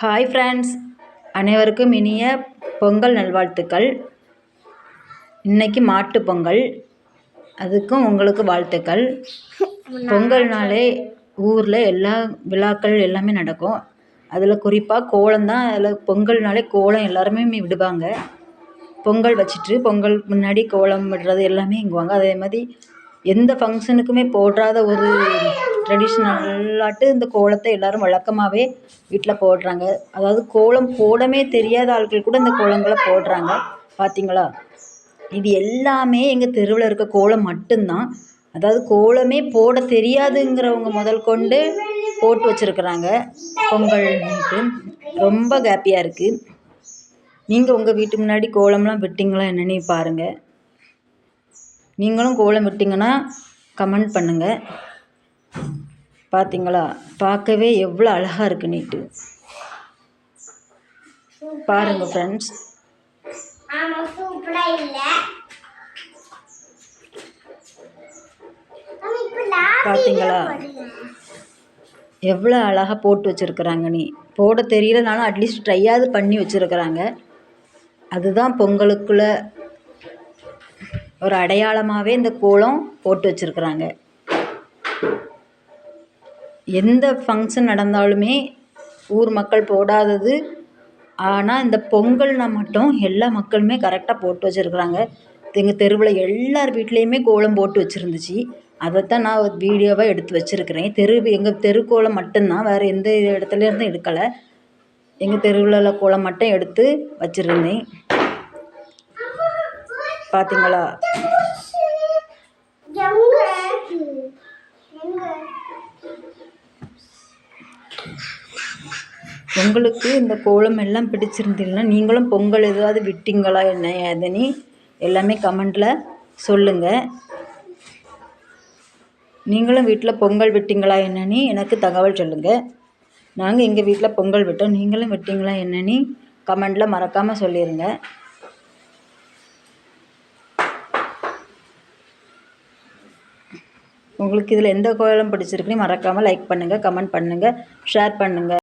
Hi friends அனைவருக்கும் இனிய பொங்கல் நல்வாழ்த்துக்கள். இன்னைக்கு மாட்டுப் பொங்கல். அதுக்கும் உங்களுக்கு வாழ்த்துக்கள். பொங்கல்னாலே ஊரில் எல்லா விழாக்கள் எல்லாமே நடக்கும். அதில் குறிப்பாக கோலம் தான் அதில் பொங்கல்னாலே கோலம் எல்லாருமே விடுவாங்க. பொங்கல் வச்சுட்டு பொங்கல் முன்னாடி கோலம் விடுறது எல்லாமே இங்குவாங்க அதே மாதிரி எந்த ஃபங்க்ஷனுக்குமே போடாத ஒரு ட்ரெடிஷ்னல்லாட்டு இந்த கோலத்தை எல்லோரும் வழக்கமாகவே வீட்டில் போடுறாங்க. அதாவது கோலம் போடவே தெரியாத ஆட்கள் கூட இந்த கோலங்களை போடுறாங்க. பார்த்தீங்களா இது எல்லாமே எங்கள் தெருவில் இருக்க கோலம் மட்டும்தான். அதாவது கோலமே போட தெரியாதுங்கிறவங்க முதல் கொண்டு போட்டு வச்சுருக்குறாங்க. பொங்கல்ன்ட்டு ரொம்ப ஹாப்பியாக இருக்குது நீங்கள் உங்கள் வீட்டு முன்னாடி கோலம்லாம் விட்டிங்களா என்னன்னு பாருங்கள் நீங்களும் கோலம் விட்டிங்கன்னா கமெண்ட் பண்ணுங்கள் பார்த்தீங்களா பார்க்கவே எவ்வளோ அழகாக இருக்கு நீட்டு பாருங்கள் ஃப்ரெண்ட்ஸ் பார்த்தீங்களா எவ்வளோ அழகாக போட்டு வச்சுருக்குறாங்க நீ. போட தெரியலனாலும் அட்லீஸ்ட் ட்ரையாவது பண்ணி வச்சுருக்குறாங்க. அதுதான் பொங்கலுக்குள்ளே ஒரு அடையாளமாகவே இந்த கோலம் போட்டு வச்சுருக்குறாங்க. எந்த ஃபங்க்ஷன் நடந்தாலுமே ஊர் மக்கள் போடாதது. ஆனால் இந்த பொங்கல்னால் மட்டும் எல்லா மக்களுமே கரெக்டாக போட்டு வச்சுருக்குறாங்க. எங்கள் தெருவில் எல்லார் வீட்லேயுமே கோலம் போட்டு வச்சுருந்துச்சு. அதைத்தான் நான் ஒரு வீடியோவாக எடுத்து வச்சுருக்கிறேன். தெரு எங்கள் தெரு கோலம் மட்டும்தான் வேறு எந்த இடத்துலேருந்தும் எடுக்கலை. எங்கள் தெருவில் உள்ள கோலம் மட்டும் எடுத்து வச்சுருந்தேன். பார்த்தீங்களா உங்களுக்கு இந்த கோலம் எல்லாம் பிடிச்சிருந்தீங்கன்னா நீங்களும் பொங்கல் ஏதாவது விட்டீங்களா என்ன ஏதனி? எல்லாமே கமெண்டில் சொல்லுங்கள் நீங்களும் வீட்டில் பொங்கல் விட்டீங்களா என்னன்னு எனக்கு தகவல் சொல்லுங்கள் நாங்கள் எங்கள் வீட்டில் பொங்கல் விட்டோம். நீங்களும் விட்டீங்களா என்னன்னு கமெண்டில் மறக்காமல் சொல்லிடுங்க உங்களுக்கு இதில் எந்த கோலம் பிடிச்சிருக்குன்னு மறக்காமல் லைக் பண்ணுங்கள் கமெண்ட் பண்ணுங்கள் ஷேர் பண்ணுங்கள்